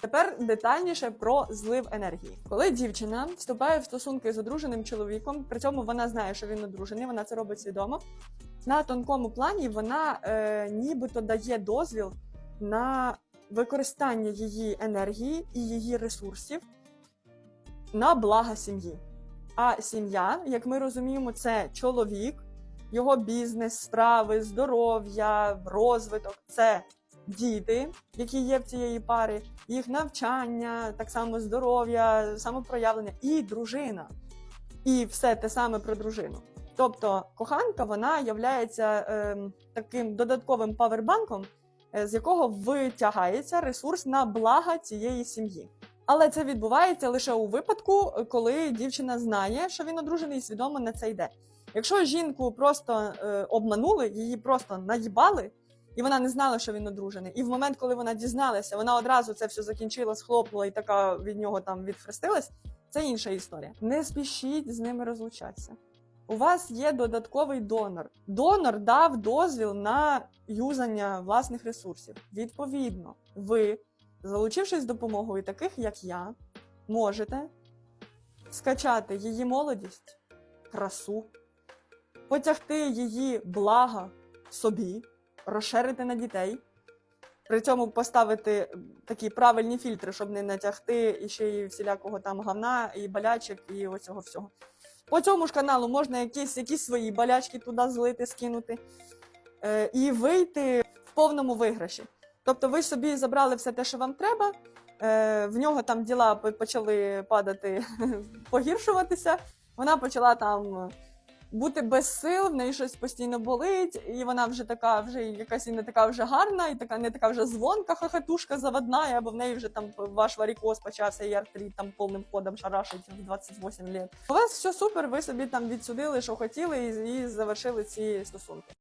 Тепер детальніше про злив енергії. Коли дівчина вступає в стосунки з одруженим чоловіком, при цьому вона знає, що він одружений, вона це робить свідомо. На тонкому плані вона е, нібито дає дозвіл на використання її енергії і її ресурсів на благо сім'ї. А сім'я, як ми розуміємо, це чоловік, його бізнес, справи, здоров'я, розвиток це діти, які є в цієї пари, їх навчання, так само здоров'я, самопроявлення, і дружина. І все те саме про дружину. Тобто коханка вона являється ем, таким додатковим павербанком, е, з якого витягається ресурс на благо цієї сім'ї. Але це відбувається лише у випадку, е, коли дівчина знає, що він одружений і свідомо на це йде. Якщо жінку просто е, обманули, її просто наїбали, і вона не знала, що він одружений. І в момент, коли вона дізналася, вона одразу це все закінчила, схлопнула і така від нього там відхрестилась. Це інша історія. Не спішіть з ними розлучатися. У вас є додатковий донор. Донор дав дозвіл на юзання власних ресурсів. Відповідно, ви, залучившись з допомогою таких, як я, можете скачати її молодість, красу, потягти її блага собі, розширити на дітей. При цьому поставити такі правильні фільтри, щоб не натягти і ще й всілякого там говна, і болячок, і оцього всього. По цьому ж каналу можна якісь, якісь свої болячки туди злити, скинути е, і вийти в повному виграші. Тобто ви собі забрали все те, що вам треба, е, в нього там діла почали падати, погіршуватися. Вона почала там бути без сил, в неї щось постійно болить, і вона вже така, вже якась і не така вже гарна, і така не така вже звонка, хахатушка заводна, або в неї вже там ваш варікоз почався і артрит там повним ходом шарашить в 28 літ. У вас все супер, ви собі там відсудили, що хотіли, і, і завершили ці стосунки.